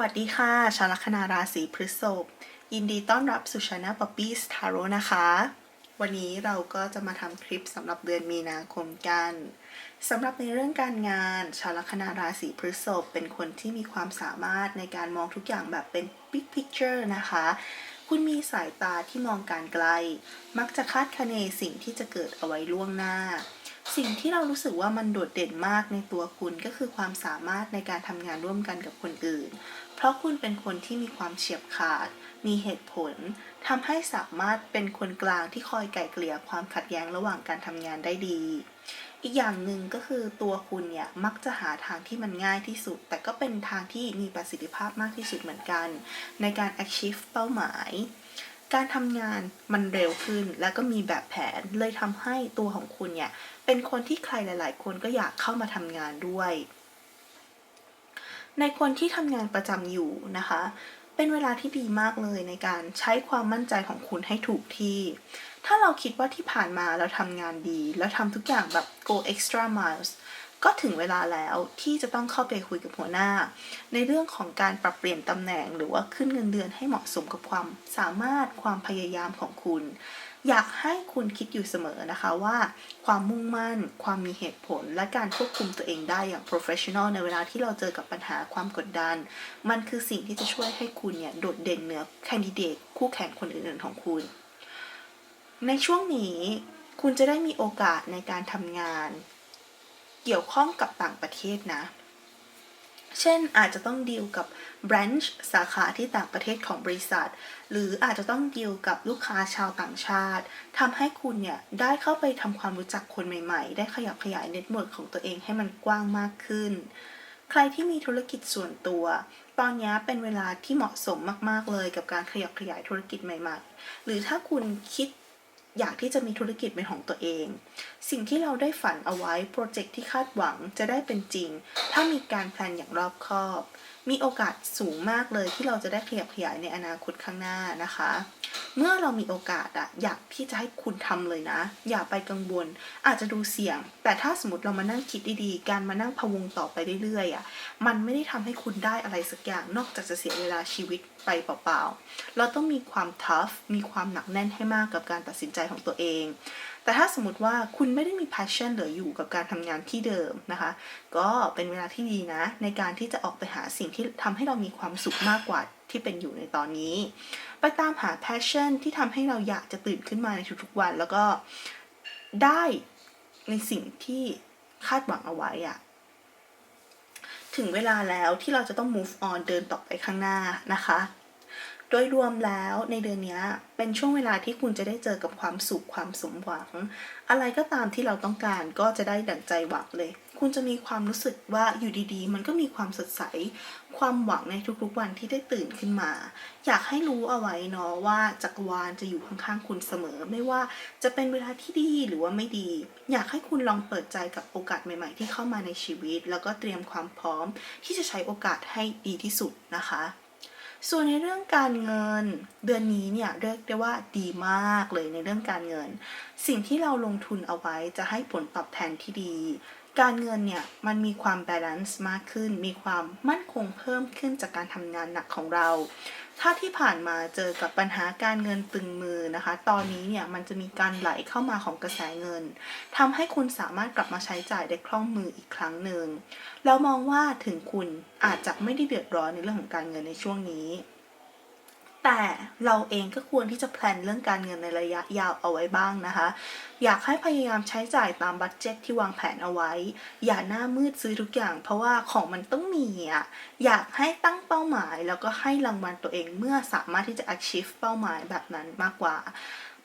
วัสดีค่ะ ชาวลัคนาราศีพฤษภ ยินดีต้อนรับสู่ช anel Poppy's Tarot นะคะ วันนี้เราก็จะมาทำคลิปสำหรับเดือนมีนาคมกันสำหรับในเรื่องการงาน ชาวลัคนาราศีพฤษภเป็นคนที่มีความสามารถในการมองทุกอย่างแบบเป็น big picture นะคะ คุณมีสายตาที่มองการไกล มักจะคาดคะเนสิ่งที่จะเกิดเอาไว้ล่วงหน้า สิ่งที่เรารู้สึกว่ามันโดดเด่นมากในตัวคุณก็คือความสามารถในการทำงานร่วมกันกับคนอื่น เพราะคุณเป็นคนที่มีความเฉียบขาด มีเหตุผลทำให้สามารถเป็นคนกลางที่คอยไกล่เกลี่ยความขัดแย้งระหว่างการทำงานได้ดี อีกอย่างหนึ่งก็คือตัวคุณเนี่ยมักจะหาทางที่มันง่ายที่สุด แต่ก็เป็นทางที่มีประสิทธิภาพมากที่สุดเหมือนกัน ในการ achieve เป้าหมาย การทำงานมันเร็วขึ้นและก็มีแบบแผนเลยทำให้ตัวของคุณเนี่ยเป็นคนที่ใครหลาย ๆ คนก็อยากเข้ามาทำงานด้วย ในคนที่ทำงานประจำอยู่นะคะ เป็นเวลาที่ดีมากเลยในการใช้ความมั่นใจของคุณให้ถูกที่ ถ้าเราคิดว่าที่ผ่านมาเราทำงานดี แล้วทำทุกอย่างแบบ go extra miles ก็ถึงเวลาแล้วที่จะต้องเข้าไปคุยกับหัวหน้า ในเรื่องของการปรับเปลี่ยนตำแหน่ง หรือว่าขึ้นเงินเดือนให้เหมาะสมกับความสามารถความพยายามของคุณ อยากให้คุณคิดอยู่เสมอนะคะว่า ความมุ่งมั่น ความมีเหตุผล และการควบคุมตัวเองได้อย่าง professional ในเวลาที่เราเจอกับปัญหาความกดดัน มันคือสิ่งที่จะช่วยให้คุณเนี่ยโดดเด่นเหนือแคนดิเดตคู่แข่งคนอื่นๆของคุณ ในช่วงนี้คุณจะได้มีโอกาสในการทำงาน เกี่ยวข้องกับต่างประเทศนะ เช่นอาจจะต้องดีลกับ branch สาขาที่ต่างประเทศของบริษัท หรืออาจจะต้องดีลกับลูกค้าชาวต่างชาติทำให้คุณเนี่ยได้เข้าไปทำความรู้จักคนใหม่ๆ ได้ขยับขยายเน็ตเวิร์กของตัวเองให้มันกว้างมากขึ้น ใครที่มีธุรกิจส่วนตัวตอนนี้เป็นเวลาที่เหมาะสมมาก ๆ เลยกับการขยับขยายธุรกิจใหม่ ๆ หรือถ้าคุณคิด อยากที่จะมีธุรกิจเป็นของตัวเอง สิ่งที่เราได้ฝันเอาไว้โปรเจกต์ที่คาดหวังจะได้เป็นจริง ถ้ามีการแพลนอย่างรอบคอบ มีโอกาสสูงมากเลยที่เราจะได้ขยับขยายในอนาคตข้างหน้านะคะ เมื่อเรามีโอกาสอะอยากที่จะให้คุณทำเลยนะ อย่าไปกังวล อาจจะดูเสี่ยง แต่ถ้าสมมติเรามานั่งคิดดีๆ การมานั่งพะวงต่อไปเรื่อยๆอะมันไม่ได้ทำให้คุณได้อะไรสักอย่างนอกจากจะเสียเวลาชีวิตไปเปล่าๆ เราต้องมีความ tough มีความหนักแน่นให้มากกับการตัดสินใจของตัวเองแต่ถ้าสมมติว่าคุณไม่ได้มี passion เหลืออยู่กับการทำงานที่เดิมนะคะ ก็เป็นเวลาที่ดีนะ ในการที่จะออกไปหาสิ่งที่ทำให้เรามีความสุขมากกว่าที่เป็นอยู่ในตอนนี้ ไปตามหา passion ที่ทำให้เราอยากจะตื่นขึ้นมาในทุกๆวัน แล้วก็ได้ในสิ่งที่คาดหวังเอาไว้อะถึงเวลาแล้วที่เราจะต้อง move on เดินต่อไปข้างหน้านะคะ โดยรวมแล้วในเดือนนี้เป็นช่วงเวลาที่คุณจะได้เจอกับความสุขความสมหวัง อะไรก็ตามที่เราต้องการก็จะได้ดั่งใจหวังเลย คุณจะมีความรู้สึกว่าอยู่ดีๆ มันก็มีความสดใส ความหวังในทุกๆวันที่ได้ตื่นขึ้นมา อยากให้รู้เอาไว้เนาะว่าจักรวาลจะอยู่ข้างๆคุณเสมอ ไม่ว่าจะเป็นเวลาที่ดีหรือว่าไม่ดี อยากให้คุณลองเปิดใจกับโอกาสใหม่ ๆ ที่เข้ามาในชีวิต แล้วก็เตรียมความพร้อม ที่จะใช้โอกาสให้ดีที่สุดนะคะ ส่วนในเรื่องการเงินเดือนนี้เนี่ยเรียกได้ว่าดีมากเลยในเรื่องการเงิน สิ่งที่เราลงทุนเอาไว้จะให้ผลตอบแทนที่ดี การเงินเนี่ยมันมีความบาลานซ์มากขึ้น มีความมั่นคงเพิ่มขึ้นจากการทำงานหนักของเรา ถ้าที่ผ่านมาเจอกับปัญหาการเงินตึงมือนะคะ ตอนนี้เนี่ยมันจะมีการไหลเข้ามาของกระแสเงินทำให้คุณสามารถกลับมาใช้จ่ายได้คล่องมืออีกครั้งหนึ่งแล้วมองว่าถึงคุณอาจจะไม่ได้เดือดร้อนในเรื่องของการเงินในช่วงนี้ แต่เราเองก็ควรที่จะแพลนเรื่องการเงินในระยะยาวเอาไว้บ้างนะคะ อยากให้พยายามใช้จ่ายตามบัตเจ็ตที่วางแผนเอาไว้ อย่าหน้ามืดซื้อทุกอย่าง เพราะว่าของมันต้องมีอะอยากให้ตั้งเป้าหมาย แล้วก็ให้รางวัลตัวเองเมื่อสามารถที่จะ achieve เป้าหมายแบบนั้นมากกว่า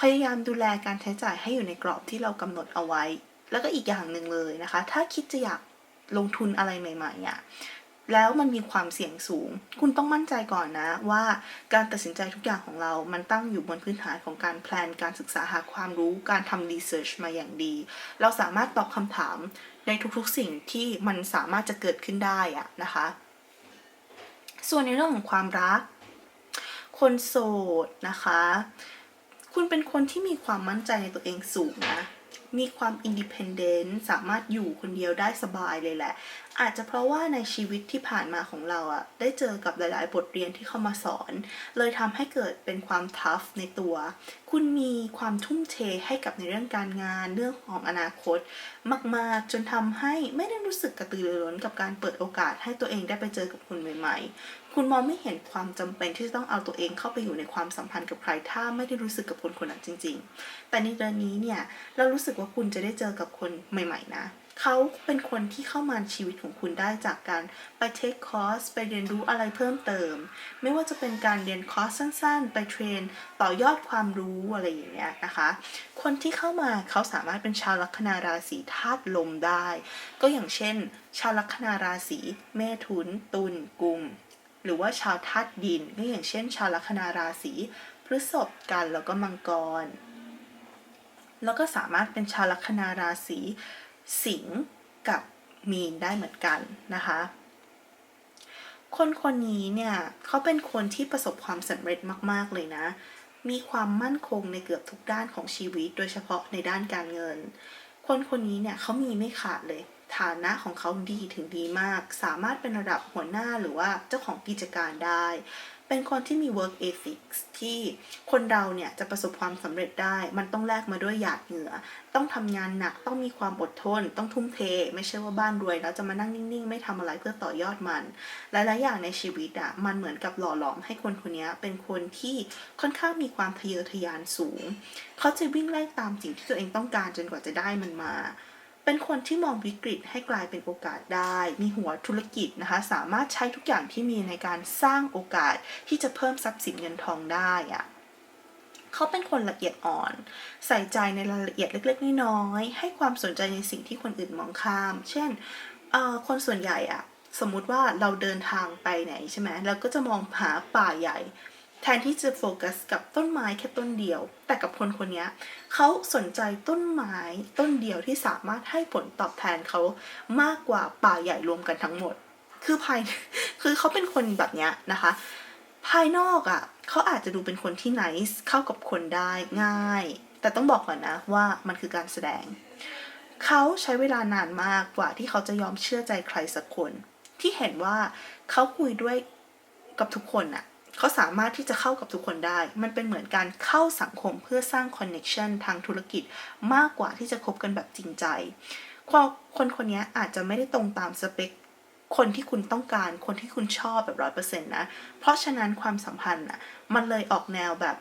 พยายามดูแลการใช้จ่ายให้อยู่ในกรอบที่เรากำหนดเอาไว้ แล้วก็อีกอย่างหนึ่งเลยนะคะ ถ้าคิดจะอยากลงทุนอะไรใหม่ๆอะ แล้วมันมีความเสี่ยงสูง คุณต้องมั่นใจก่อนนะว่าการตัดสินใจทุกอย่างของเรา มันตั้งอยู่บนพื้นฐานของการแพลน การศึกษาหาความรู้ การทำรีเสิร์ชมาอย่างดี เราสามารถตอบคำถามในทุกๆสิ่งที่มันสามารถจะเกิดขึ้นได้อะนะคะ ส่วนในเรื่องของความรัก คนโสดนะคะ คุณเป็นคนที่มีความมั่นใจในตัวเองสูงนะ มีความอินดิเพนเดนต์สามารถอยู่คนเดียวได้สบายเลยแหละ อาจจะเพราะว่าในชีวิตที่ผ่านมาของเราอะได้เจอกับหลาย ๆ บทเรียนที่เข้ามาสอน เลยทำให้เกิดเป็นความทัฟในตัว คุณมีความทุ่มเทให้กับในเรื่องการงานเรื่องของอนาคต มาก ๆ จนทำให้ไม่ได้รู้สึกกระตือรือร้นกับการเปิดโอกาสให้ตัวเองได้ไปเจอกับคนใหม่ ๆ คุณมองไม่เห็นความจำเป็นที่จะต้องเอาตัวเองเข้าไปอยู่ในความสัมพันธ์กับใคร ถ้าไม่ได้รู้สึกกับคนคนนั้นจริง ๆ แต่ในเดือนนี้เนี่ยเรารู้สึกว่าคุณจะได้เจอกับคนใหม่ ๆ นะเขาเป็นคนที่เข้ามาชีวิตของคุณได้จากการไปเทคคอร์สไปเรียนรู้อะไรเพิ่มเติม ไม่ว่าจะเป็นการเรียนคอร์สสั้นๆ ไปเทรน ต่อยอดความรู้อะไรอย่างเงี้ยนะคะ คนที่เข้ามาเขาสามารถเป็นชาวลัคนาราศีธาตุลมได้ ก็อย่างเช่น ชาวลัคนาราศีเมถุนตุลกุม หรือว่าชาวธาตุดินก็อย่างเช่น ชาวลัคนาราศีพฤษภกันแล้วก็มังกร แล้วก็สามารถเป็นชาวลัคนาราศีสิงห์กับมีนได้เหมือนกันนะคะ คนคนนี้เนี่ยเขาเป็นคนที่ประสบความสำเร็จมาก ๆ เลยนะ มีความมั่นคงในเกือบทุกด้านของชีวิต โดยเฉพาะในด้านการเงิน คนคนนี้เนี่ยเขามีไม่ขาดเลย ฐานะของเขาดีถึงดีมาก สามารถเป็นระดับหัวหน้าหรือว่าเจ้าของกิจการได้ เป็นคนที่มี work ethics ที่คนเราเนี่ยจะประสบความสำเร็จได้ มันต้องแลกมาด้วยหยาดเหงื่อ ต้องทำงานหนัก ต้องมีความอดทน ต้องทุ่มเท ไม่ใช่ว่าบ้านรวยแล้วจะมานั่งนิ่ง ๆ ไม่ทำอะไรเพื่อต่อยอดมัน หลายๆอย่างในชีวิตอะมันเหมือนกับหล่อหลอมให้คนคนนี้เป็นคนที่ค่อนข้างมีความทะเยอทะยานสูง เขาจะวิ่งไล่ตามสิ่งที่ตัวเองต้องการจนกว่าจะได้มันมา เป็นคนที่มองวิกฤตให้กลายเป็นโอกาสได้ มีหัวธุรกิจนะคะ สามารถใช้ทุกอย่างที่มีในการสร้างโอกาสที่จะเพิ่มทรัพย์สินเงินทองได้อะเขาเป็นคนละเอียดอ่อน ใส่ใจในรายละเอียดเล็กๆ น้อยๆ ให้ความสนใจในสิ่งที่คนอื่นมองข้าม เช่น คนส่วนใหญ่อะสมมุติว่าเราเดินทางไปไหนใช่ไหมเราก็จะมองหาป่าใหญ่ แทนที่จะโฟกัสกับต้นไม้แค่ต้นเดียว แต่กับคนคนนี้เขาสนใจต้นไม้ต้นเดียวที่สามารถให้ผลตอบแทนเขามากกว่าป่าใหญ่รวมกันทั้งหมด คือภายคือเขาเป็นคนแบบเนี้ยนะคะ ภายนอกอะ่ะเขาอาจจะดูเป็นคนที่ nice เข้ากับคนได้ง่าย แต่ต้องบอกก่อนนะว่ามันคือการแสดง เขาใช้เวลานานมากกว่าที่เขาจะยอมเชื่อใจใครสักคน ที่เห็นว่าเขาคุยด้วยกับทุกคนอะ เขาสามารถที่จะเข้ากับทุกคนได้ มันเป็นเหมือนการเข้าสังคมเพื่อสร้างคอนเน็ชันทางธุรกิจมากกว่าที่จะคบกันแบบจริงใจคนคนนี้อาจจะไม่ได้ตรงตามสเปคคนที่คุณต้องการ คนที่คุณชอบแบบร้อยเปอร์เซ็นต์นะ เพราะฉะนั้นความสัมพันธ์อะ มันเลยออกแนวแบบ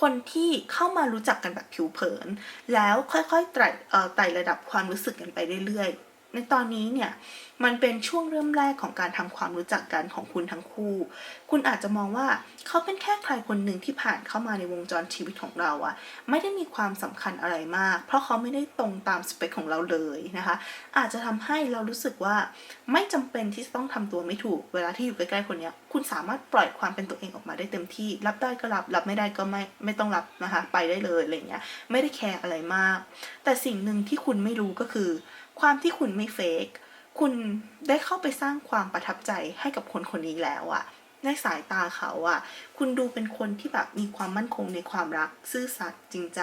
คนที่เข้ามารู้จักกันแบบผิวเผิน แล้วค่อยๆไต่ไต่ระดับความรู้สึกกันไปเรื่อยๆ ในตอนนี้เนี่ยมันเป็นช่วงเริ่มแรกของการทำความรู้จักกันของคุณทั้งคู่ คุณอาจจะมองว่าเขาเป็นแค่ใครคนหนึ่งที่ผ่านเข้ามาในวงจรชีวิตของเราอะไม่ได้มีความสำคัญอะไรมาก เพราะเขาไม่ได้ตรงตามสเปคของเราเลยนะคะ อาจจะทำให้เรารู้สึกว่าไม่จำเป็นที่จะต้องทำตัวไม่ถูก เวลาที่อยู่ใกล้ๆคนนี้คุณสามารถปล่อยความเป็นตัวเองออกมาได้เต็มที่ รับได้ก็รับ รับไม่ได้ก็ไม่ไม่ต้องรับนะคะ ไปได้เลยอะไรเงี้ยไม่ได้แคร์อะไรมาก แต่สิ่งหนึ่งที่คุณไม่รู้ก็คือความที่คุณไม่เฟกคุณได้เข้าไปสร้างความประทับใจให้กับคนคนนี้แล้วอะในสายตาเขาอะคุณดูเป็นคนที่แบบมีความมั่นคงในความรัก ซื่อสัตย์จริงใจ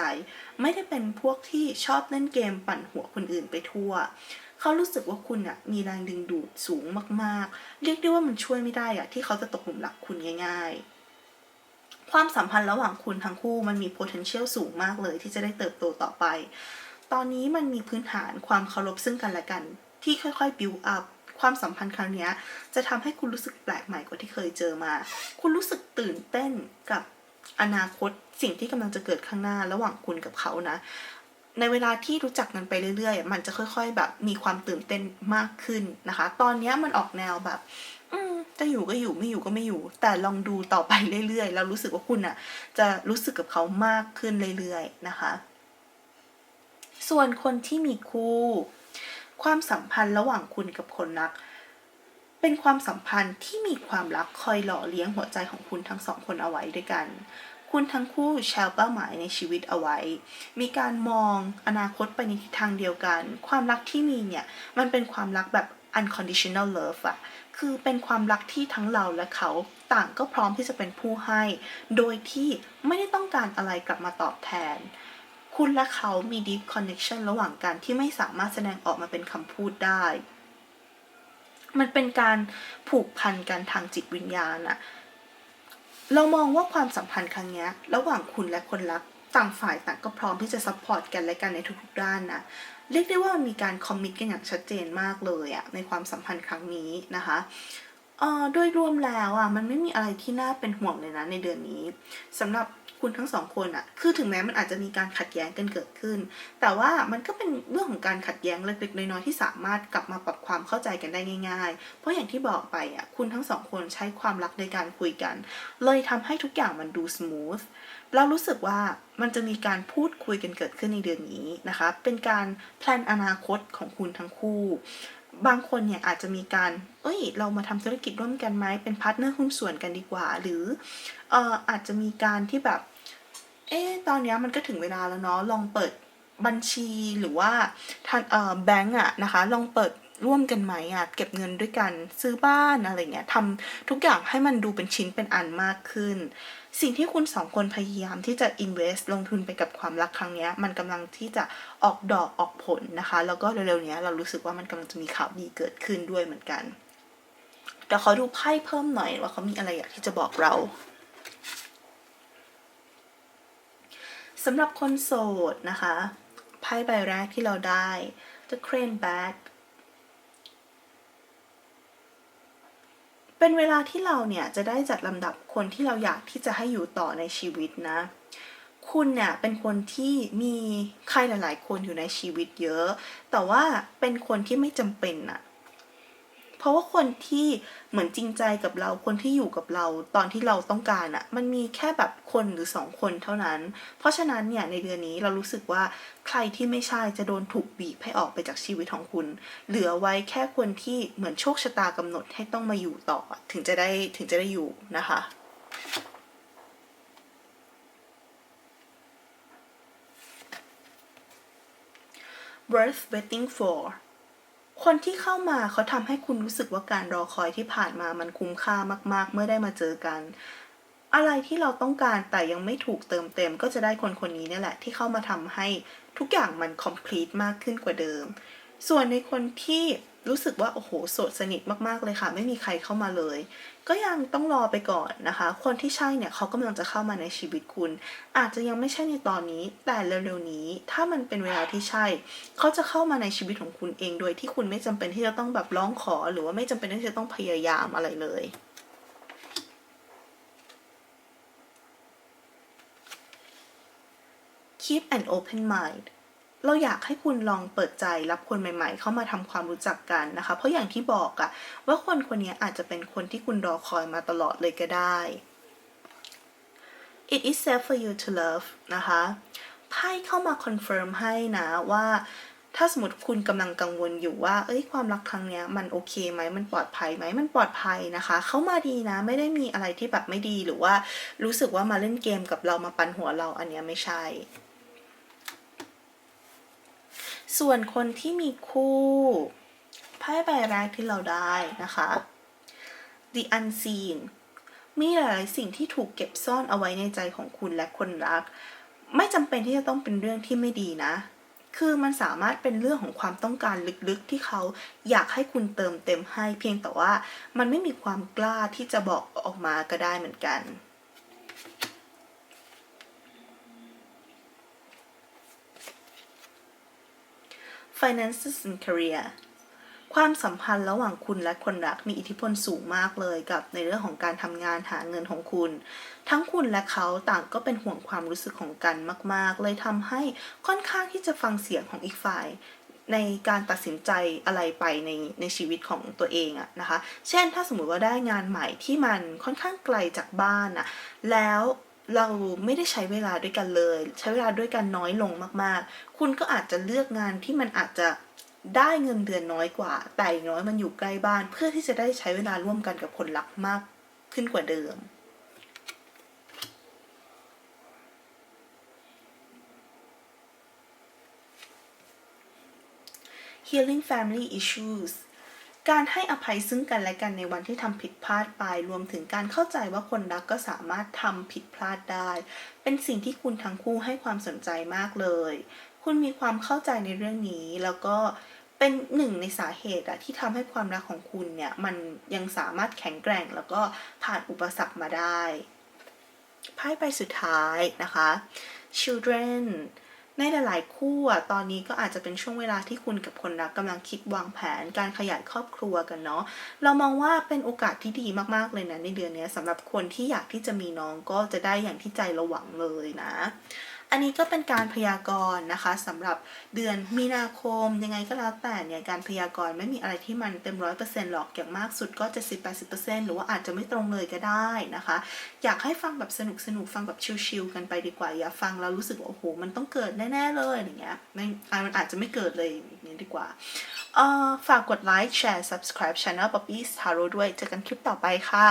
ไม่ได้เป็นพวกที่ชอบเล่นเกมปั่นหัวคนอื่นไปทั่ว เขารู้สึกว่าคุณอะมีแรงดึงดูดสูงมากๆ เรียกได้ว่ามันช่วยไม่ได้อะที่เขาจะตกหลุมรักคุณง่าย ๆ ความสัมพันธ์ระหว่างคุณทั้งคู่มันมี potential สูงมากเลยที่จะได้เติบโตต่อไป ตอนนี้มันมีพื้นฐานความเคารพซึ่งกันและกัน ที่ค่อยๆ build up ความสัมพันธ์ครั้งนี้จะทำให้คุณรู้สึกแปลกใหม่กว่าที่เคยเจอมา คุณรู้สึกตื่นเต้นกับอนาคตสิ่งที่กำลังจะเกิดข้างหน้าระหว่างคุณกับเขานะ ในเวลาที่รู้จักกันไปเรื่อยๆ มันจะค่อย ๆ แบบมีความตื่นเต้นมากขึ้นนะคะ ตอนนี้มันออกแนวแบบอืจะอยู่ก็อยู่ไม่อยู่ก็ไม่อยู่ แต่ลองดูต่อไปเรื่อยๆ แล้วรู้สึกว่าคุณอะจะรู้สึกกับเขามากขึ้นเรื่อยๆ นะคะ ส่วนคนที่มีคู่ ความสัมพันธ์ระหว่างคุณกับคนรัก เป็นความสัมพันธ์ที่มีความรักคอยหล่อเลี้ยงหัวใจของคุณทั้งสองคนเอาไว้ด้วยกัน คุณทั้งคู่แชร์เป้าหมายในชีวิตเอาไว้ มีการมองอนาคตไปในทิศทางเดียวกัน ความรักที่มีเนี่ย มันเป็นความรักแบบ unconditional love อะคือเป็นความรักที่ทั้งเราและเขาต่างก็พร้อมที่จะเป็นผู้ให้ โดยที่ไม่ได้ต้องการอะไรกลับมาตอบแทน คุณและเขามี deep connection ระหว่างกันที่ไม่สามารถแสดงออกมาเป็นคำพูดได้ มันเป็นการผูกพันกันทางจิตวิญญาณอะเรามองว่าความสัมพันธ์ครั้งนี้ระหว่างคุณและคนรักต่างฝ่ายต่างก็พร้อมที่จะซัพพอร์ตกันและกันในทุกๆด้านนะ เรียกได้ว่ามีการคอมมิตกันอย่างชัดเจนมากเลยอะในความสัมพันธ์ครั้งนี้นะคะเอ่อโดยรวมแล้วอะมันไม่มีอะไรที่น่าเป็นห่วงเลยนะในเดือนนี้สำหรับ คุณทั้งสองคนอะคือถึงแม้มันอาจจะมีการขัดแย้งกันเกิดขึ้น แต่ว่ามันก็เป็นเรื่องของการขัดแย้งเล็กๆน้อยๆที่สามารถกลับมาปรับความเข้าใจกันได้ง่าย ๆ เพราะอย่างที่บอกไปอะคุณทั้งสองคนใช้ความรักในการคุยกัน เลยทำให้ทุกอย่างมันดูส o ู t เรารู้สึกว่ามันจะมีการพูดคุยกันเกิดขึ้นในเดือนนี้นะคะ เป็นการแพลนอนาคตของคุณทั้งคู่ บางคนเนี่ยอาจจะมีการ เอ้ย เรามาทำธุรกิจร่วมกันไหม เป็นพาร์ทเนอร์หุ้นส่วนกันดีกว่า หรือเอ่ออาจจะมีการที่แบบ เอ๊ะตอนนี้มันก็ถึงเวลาแล้วเนาะลองเปิดบัญชีหรือว่าทันเอ่อแบงก์อะนะคะ ลองเปิดร่วมกันไหมอะเก็บเงินด้วยกันซื้อบ้านอะไรเงี้ยทำทุกอย่างให้มันดูเป็นชิ้นเป็นอันมากขึ้น สิ่งที่คุณสองคนพยายามที่จะ invest ลงทุนไปกับความรักครั้งนี้มันกำลังที่จะออกดอกออกผลนะคะ แล้วก็เร็วๆนี้เรารู้สึกว่ามันกำลังจะมีข่าวดีเกิดขึ้นด้วยเหมือนกันเดี๋ยวขอดูไพ่เพิ่มหน่อยว่าเขามีอะไรอยากที่จะบอกเรา สำหรับคนโสดนะคะไพ่ใบแรกที่เราได้ The Crane Back เป็นเวลาที่เราเนี่ยจะได้จัดลำดับคนที่เราอยากที่จะให้อยู่ต่อในชีวิตนะ คุณเนี่ยเป็นคนที่มีใครหลาย ๆ คนอยู่ในชีวิตเยอะ แต่ว่าเป็นคนที่ไม่จำเป็นอะ เพราะว่าคนที่เหมือนจริงใจกับเราคนที่อยู่กับเราตอนที่เราต้องการอะมันมีแค่แบบคนหรือสองคนเท่านั้น เพราะฉะนั้นเนี่ยในเดือนนี้เรารู้สึกว่าใครที่ไม่ใช่จะโดนถูกบีบให้ออกไปจากชีวิตของคุณ เหลือไว้แค่คนที่เหมือนโชคชะตากำหนดให้ต้องมาอยู่ต่อถึงจะได้ถึงจะได้อยู่นะคะ worth waiting for คนที่เข้ามาเขาทำให้คุณรู้สึกว่าการรอคอยที่ผ่านมามันคุ้มค่ามาก ๆ เมื่อได้มาเจอกัน อะไรที่เราต้องการแต่ยังไม่ถูกเติมเต็ม ก็จะได้คนคนนี้นี่แหละ ที่เข้ามาทำให้ทุกอย่างมัน complete มากขึ้นกว่าเดิม ส่วนในคนที่ รู้สึกว่าโอ้โหโสดสนิทมากๆเลยค่ะ ไม่มีใครเข้ามาเลย ก็ยังต้องรอไปก่อนนะคะ คนที่ใช่เนี่ยเขากำลังจะเข้ามาในชีวิตคุณ อาจจะยังไม่ใช่ในตอนนี้ แต่เร็วๆนี้ ถ้ามันเป็นเวลาที่ใช่ เขาจะเข้ามาในชีวิตของคุณเอง โดยที่คุณไม่จำเป็นที่จะต้องแบบร้องขอ หรือว่าไม่จำเป็นที่จะต้องพยายามอะไรเลย keep an open mind เราอยากให้คุณลองเปิดใจรับคนใหม่ ๆ เข้ามาทำความรู้จักกันนะคะ เพราะอย่างที่บอกอะว่าคนคนนี้อาจจะเป็นคนที่คุณรอคอยมาตลอดเลยก็ได้ it is safe for you to love นะคะไพ่เข้ามาคอนเฟิร์มให้นะว่าถ้าสมมติคุณกำลังกังวลอยู่ว่า เอ้ย ความรักครั้งนี้มันโอเคไหม มันปลอดภัยไหม มันปลอดภัยนะคะ เข้ามาดีนะ ไม่ได้มีอะไรที่แบบไม่ดีหรือว่ารู้สึกว่ามาเล่นเกมกับเรามาปันหัวเราอันเนี้ยไม่ใช่ ส่วนคนที่มีคู่ไพ่ใบแรกที่เราได้นะคะ The Unseen มีหลายสิ่งที่ถูกเก็บซ่อนเอาไว้ในใจของคุณและคนรัก ไม่จำเป็นที่จะต้องเป็นเรื่องที่ไม่ดีนะ คือมันสามารถเป็นเรื่องของความต้องการลึกๆที่เขาอยากให้คุณเติมเต็มให้ เพียงแต่ว่ามันไม่มีความกล้าที่จะบอกออกมาก็ได้เหมือนกัน finances and career ความสัมพันธ์ระหว่างคุณและคนรักมีอิทธิพลสูงมากเลยกับในเรื่องของการทำงานหาเงินของคุณ ทั้งคุณและเขาต่างก็เป็นห่วงความรู้สึกของกันมาก ๆ เลยทำให้ค่อนข้างที่จะฟังเสียงของอีกฝ่ายในการตัดสินใจอะไรไปในในชีวิตของตัวเองอะนะคะ เช่นถ้าสมมุติว่าได้งานใหม่ที่มันค่อนข้างไกลจากบ้านอะแล้ว เราไม่ได้ใช้เวลาด้วยกันเลย ใช้เวลาด้วยกันน้อยลงมากๆ คุณก็อาจจะเลือกงานที่มันอาจจะได้เงินเดือนน้อยกว่า แต่อย่างน้อยมันอยู่ใกล้บ้าน เพื่อที่จะได้ใช้เวลาร่วมกันกับคนรักมากขึ้นกว่าเดิม healing family issues การให้อภัยซึ่งกันและกันในวันที่ทำผิดพลาดไป รวมถึงการเข้าใจว่าคนรักก็สามารถทำผิดพลาดได้ เป็นสิ่งที่คุณทั้งคู่ให้ความสนใจมากเลย คุณมีความเข้าใจในเรื่องนี้แล้วก็เเป็นหนึ่งในสาเหตุอะที่ทำให้ความรักของคุณเนี่ยมันยังสามารถแข็งแกร่งแล้วก็ผ่านอุปสรรคมาได้ไพ่ใบสุดท้ายนะคะ children ในหลาย ๆ คู่อะตอนนี้ก็อาจจะเป็นช่วงเวลาที่คุณกับคนรักกำลังคิดวางแผน การขยายครอบครัวกันเนาะเรามองว่าเป็นโอกาสที่ดีมากๆเลยนะในเดือนนี้สำหรับคนที่อยากที่จะมีน้องก็จะได้อย่างที่ใจเราหวังเลยนะ อันนี้ก็เป็นการพยากรณ์นะคะสำหรับเดือนมีนาคมยังไงก็แล้วแต่เนี่ยการพยากรณ์ไม่มีอะไรที่มันเต็มร้อยเปอร์เซ็นต์หรอกอย่างมากสุดก็จะสิบแปดสิบเปอร์เซ็นต์หรือว่าอาจจะไม่ตรงเลยก็ได้นะคะ อยากให้ฟังแบบสนุกสนุกฟังแบบชิลๆกันไปดีกว่าอย่าฟังแล้วรู้สึกว่าโอ้โหมันต้องเกิดแน่ๆเลยอย่างเงี้ยไม่อะมันอาจจะไม่เกิดเลยอย่างนี้ดีกว่าเอ่อฝากกดไลค์แชร์ subscribe channel Poppy's Tarot ด้วยเจอกันคลิปต่อไปค่ะ